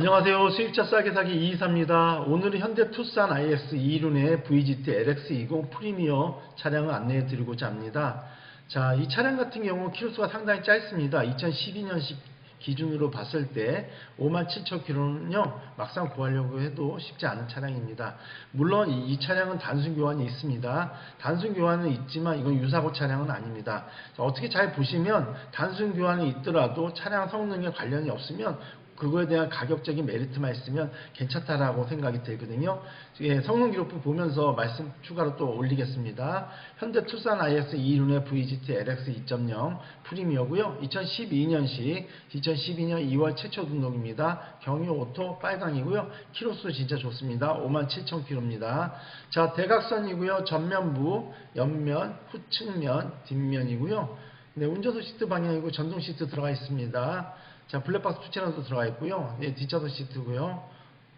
안녕하세요. 수입차 싸게 사기 이이사입니다. 오늘은 현대 투싼 IS 2륜의 VGT LX20 프리미어 차량을 안내해 드리고자 합니다. 자, 이 차량 같은 경우 키로수가 상당히 짧습니다. 2012년식 기준으로 봤을 때 57,000km는요 막상 구하려고 해도 쉽지 않은 차량입니다. 물론 이, 이 차량은 단순 교환이 있습니다. 단순 교환은 있지만 이건 유사고 차량은 아닙니다. 자, 어떻게 잘 보시면 단순 교환이 있더라도 차량 성능에 관련이 없으면 그거에 대한 가격적인 메리트만 있으면 괜찮다라고 생각이 들거든요. 예, 성능 기록부 보면서 말씀 추가로 또 올리겠습니다. 현대 투싼 IS 2륜의 VGT LX 2.0 프리미어고요. 2012년식 2012년 2월 최초 등록입니다. 경유 오토 빨강이고요. 키로수 진짜 좋습니다. 57,000km입니다. 자, 대각선이고요. 전면부, 옆면, 후측면, 뒷면이고요. 네, 운전석 시트 방향이고 전동 시트 들어가 있습니다. 자, 블랙박스 투체너도 들어가 있고요. 네, 뒷좌석 시트고요.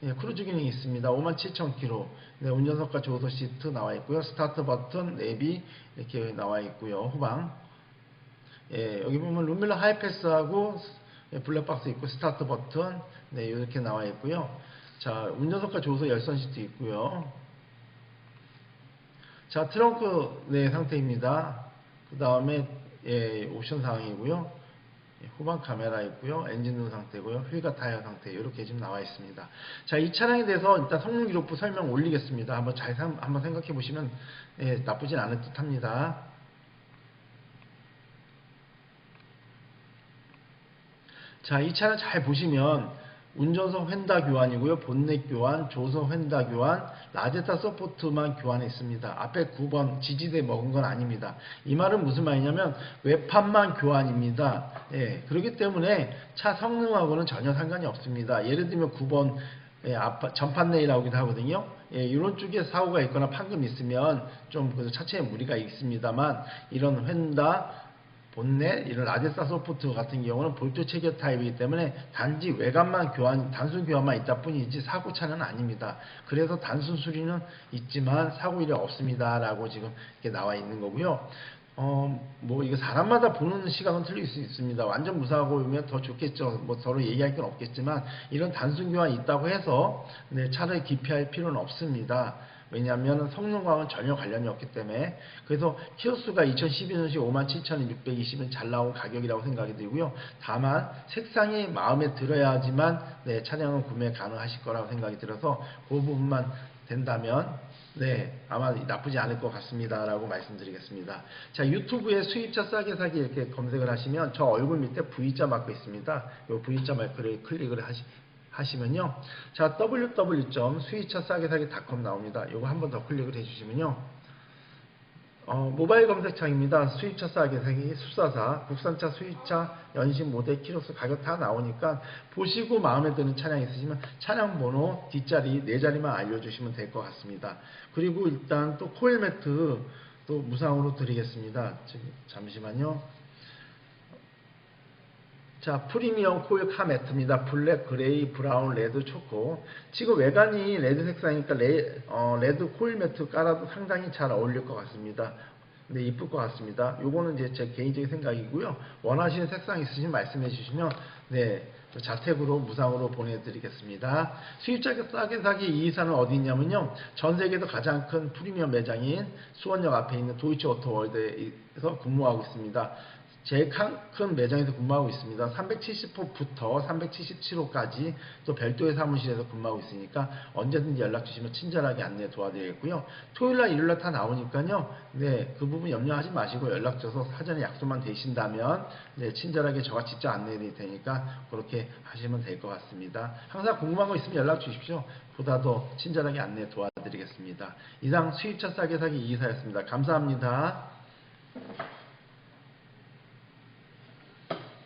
네, 크루즈 기능이 있습니다. 57,000km. 네, 운전석과 조수석 시트 나와 있고요. 스타트 버튼, 내비 이렇게 나와 있고요. 후방. 예, 여기 보면 룸밀러 하이패스하고 예, 블랙박스 있고 스타트 버튼 네, 이렇게 나와 있고요. 자, 운전석과 조수석 열선 시트 있고요. 자, 트렁크 네, 상태입니다. 그 다음에 예, 옵션 사항이고요. 예, 후방 카메라 있고요. 엔진 룸 상태고요. 휠과 타이어 상태 이렇게 지금 나와 있습니다. 자, 이 차량에 대해서 일단 성능 기록부 설명 올리겠습니다. 한번 잘 상- 한번 생각해 보시면 예, 나쁘진 않을 듯합니다. 자, 이 차를 잘 보시면 운전석 휀다 교환이고요. 본넷 교환, 조석 휀다 교환, 라제타 서포트만 교환했습니다. 앞에 9번 지지대 먹은 건 아닙니다. 이 말은 무슨 말이냐면 외판만 교환입니다. 예, 그렇기 때문에 차 성능하고는 전혀 상관이 없습니다. 예를 들면 9번 예, 앞, 전판 내일 나오기도 하거든요. 예, 이런 쪽에 사고가 있거나 판금 있으면 좀 그래도 차체에 무리가 있습니다만 이런 휀다 본넷 이런 라제사 소프트 같은 경우는 볼트 체결 타입이기 때문에 단지 외관만 교환 단순 교환만 있다 뿐이지 사고 차는 아닙니다. 그래서 단순 수리는 있지만 사고 일이 없습니다라고 지금 이렇게 나와 있는 거고요. 어, 뭐, 이거 사람마다 보는 시각은 틀릴 수 있습니다. 완전 무사고면 더 좋겠죠. 뭐, 서로 얘기할 건 없겠지만, 이런 단순 교환이 있다고 해서, 네, 차를 기피할 필요는 없습니다. 왜냐하면 성능과는 전혀 관련이 없기 때문에 그래서 키로수가 2012년식 57,620은 잘 나온 가격이라고 생각이 들고요. 다만 색상이 마음에 들어야지만 네, 차량은 구매 가능하실 거라고 생각이 들어서 그 부분만 된다면 네 아마 나쁘지 않을 것 같습니다 라고 말씀드리겠습니다. 자 유튜브에 수입차 싸게 사기 이렇게 검색을 하시면 저 얼굴 밑에 V자 마크 있습니다. 이 V자 마크를 클릭을 하시, 하시면요. 자, www.수입차싸게사기.com 나옵니다. 이거 한 번 더 클릭을 해주시면요. 어, 모바일 검색창입니다. 수입차 싸게 사기 수사사, 국산차, 수입차, 연식, 모델, 키로수, 가격 다 나오니까 보시고 마음에 드는 차량 있으시면 차량 번호 뒷자리, 네 자리만 알려주시면 될 것 같습니다. 그리고 일단 또 코일 매트 또 무상으로 드리겠습니다. 지금 잠시만요. 자, 프리미엄 코일 카 매트입니다. 블랙, 그레이, 브라운, 레드, 초코. 지금 외관이 레드 색상이니까 레, 어, 레드 코일 매트 깔아도 상당히 잘 어울릴 것 같습니다. 네, 이쁠 것 같습니다. 요거는 이제 제 개인적인 생각이고요. 원하시는 색상 있으시면 말씀해 주시면, 네, 또 자택으로 무상으로 보내드리겠습니다. 수입자 싸게 사기 이 이사는 어디 있냐면요. 전 세계에서 가장 큰 프리미엄 매장인 수원역 앞에 있는 도이치 오토월드에서 근무하고 있습니다. 제일 큰 매장에서 근무하고 있습니다. 370호부터 377호까지 또 별도의 사무실에서 근무하고 있으니까 언제든지 연락 주시면 친절하게 안내 도와드리겠고요. 토요일날 일요일날 다 나오니까요. 네, 그 부분 염려하지 마시고 연락 줘서 사전에 약속만 되신다면 네, 친절하게 저가 직접 안내해 드릴 테니까 그렇게 하시면 될 것 같습니다. 항상 궁금한 거 있으면 연락 주십시오. 보다 더 친절하게 안내 도와드리겠습니다. 이상 수입차 싸게 사기 이사였습니다. 감사합니다.